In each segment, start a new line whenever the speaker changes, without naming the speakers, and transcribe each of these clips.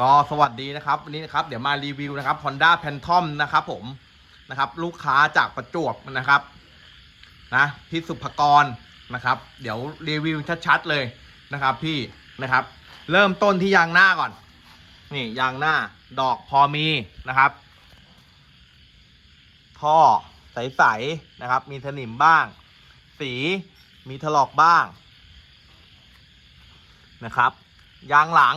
ก็สวัสดีนะครับวันนี้นะครับเดี๋ยวมารีวิวนะครับ Honda Phantom นะครับผมนะครับ ลูกค้าจากประจวบนะครับนะพี่สุภกรนะครับ เดี๋ยวรีวิวชัดๆเลยนะครับพี่นะครับ เริ่มต้นที่ยางหน้าก่อน นี่ยางหน้าดอกพอมีนะครับ ท่อใสๆนะครับ มีสนิมบ้าง สีมีถลอกบ้างนะครับ ยางหลัง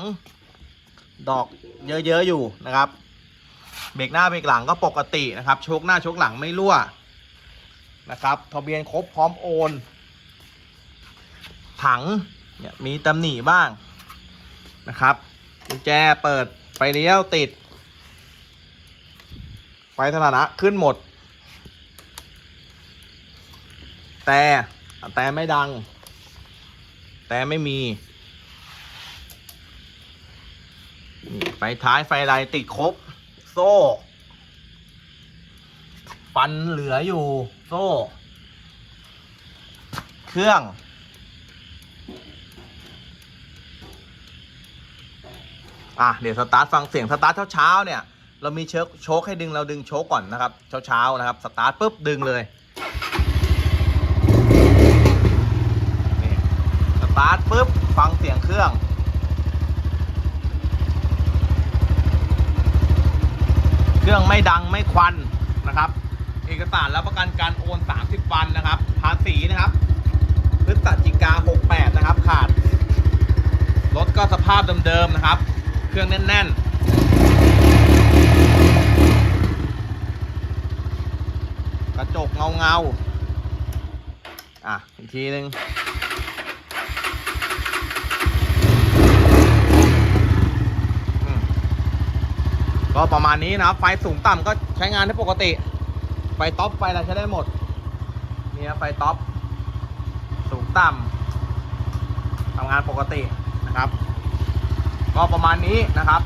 ดอกเยอะๆอยู่นะครับเบรกหน้าเบรกหลังก็ปกตินะครับชคหน้าชคหลังไม่รั่วนะครับทะเบียนครบพร้อมโอน ถังเนี่ยมีตำหนิบ้างนะครับกุญแจเปิดไฟเลี้ยวติด ไฟสถานะขึ้นหมด แต่แต่ไม่ดัง แต่ไม่มี นี่ ไฟท้ายไฟลายติดครบ โซ่ ฟันเหลืออยู่ โซ่ เครื่อง อะ เดี๋ยวสตาร์ทฟังเสียงสตาร์ทเช้าๆเนี่ย เรามีเชิคโชคให้ดึงเราดึงโชคก่อนนะครับ เช้าๆนะครับ สตาร์ทปุ๊บดึงเลยนี่สตาร์ทปุ๊บฟังเสียงเครื่อง เครื่องไม่ดังไม่ควันนะครับ เอกสารรับประกันการโอน 30 วันนะครับภาษีนะครับพฤศจิกา68 นะครับ ขาดรถก็สภาพเดิมๆนะครับ เครื่องแน่นๆกระจกเงาๆอะ อีกทีหนึ่ง อืม ก็ประมาณนี้นะครับ ไฟสูงต่ำก็ใช้งานได้ปกติ ไฟท็อปไฟอะไรใช้ได้หมดนี่ยไฟท็อปสูงต่ำทำงานปกตินะครับ ก็ประมาณนี้นะครับ